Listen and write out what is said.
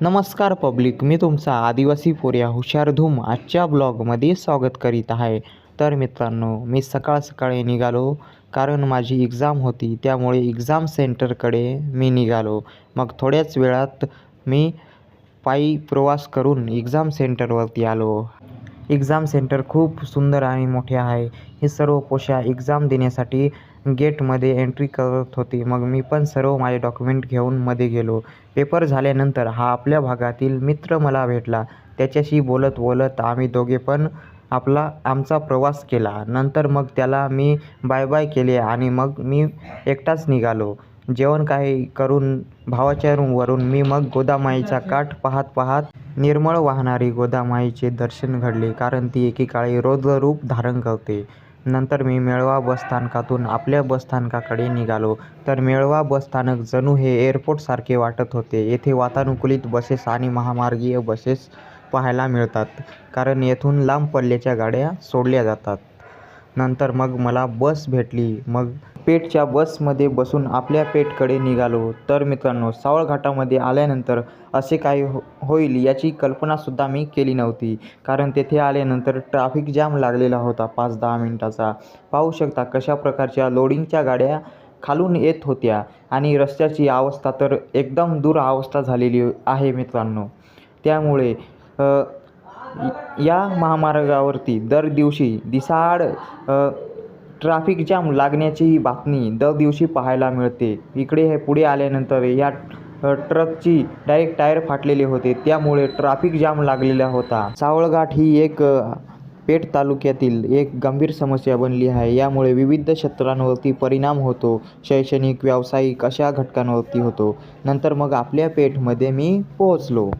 नमस्कार पब्लिक मी तुमचा आदिवासी पोर्या हुशार धूम आजच्या ब्लॉगमध्ये स्वागत करीत आहे. तर मित्रांनो मी सकाळ सकाळी निघालो कारण माझी एक्झाम होती त्यामुळे एक्झाम सेंटरकडे मी निघालो. मग थोड्याच वेळात मी पायी प्रवास करून एक्झाम सेंटरवरती आलो. एक्झाम सेंटर खूप सुंदर आणि मोठे आहे. हे सर्व पोषा एक्झाम देण्यासाठी गेटमध्ये एंट्री करत होती. मग मी पण सर्व माझे डॉक्युमेंट घेऊन मध्ये गेलो. पेपर झाल्यानंतर हा आपल्या भागातील मित्र मला भेटला. त्याच्याशी बोलत बोलत आम्ही दोघे पण आपला आमचा प्रवास केला. नंतर मग त्याला मी बाय बाय केले आणि मग मी एकटाच निघालो. जेवण काही करून भावाच्या रूमवरून मी मग गोदामाईचा काठ पाहत पाहत निर्मळ वाहणारी गोदामाईचे दर्शन घडले कारण ती एकेकाळी रौद्ररूप धारण करते. नंतर मी मेळवा बसस्थानकातून आपल्या बसस्थानकाकडे निघालो. तर मेळवा बसस्थानक जणू हे एअरपोर्टसारखे वाटत होते. येथे वातानुकूलित बसेस आणि महामार्गीय बसेस पाहायला मिळतात. कारण येथून लांब पल्ल्याच्या गाड्या सोडल्या जातात. नंतर मग मला बस भेटली. मग पेठच्या बसमध्ये बसून आपल्या पेठकडे निघालो. तर मित्रांनो सावळघाटामध्ये आल्यानंतर असे काही हो होईल याची कल्पनासुद्धा मी केली नव्हती. कारण तेथे आल्यानंतर ट्रॅफिक जाम लागलेला होता पाच दहा मिनटाचा. पाहू शकता कशा प्रकारच्या लोडिंगच्या गाड्या खालून येत होत्या आणि रस्त्याची अवस्था तर एकदम दूर अवस्था झालेली आहे मित्रांनो. त्यामुळे या महामार्गावरती दर दिवशी दिसाड ट्राफिक ट्रॅफिक जाम लागण्याचीही बातमी दर दिवशी पाहायला मिळते. इकडे हे पुढे आल्यानंतर या ट्रकची डायरेक्ट टायर फाटलेले होते. त्यामुळे ट्रॅफिक जाम लागलेला होता. सावळघाट ही एक पेठ तालुक्यातील एक गंभीर समस्या बनली आहे. यामुळे विविध क्षेत्रांवरती परिणाम होतो. शैक्षणिक व्यावसायिक अशा घटकांवरती होतो. नंतर मग आपल्या पेठमध्ये मी पोहोचलो.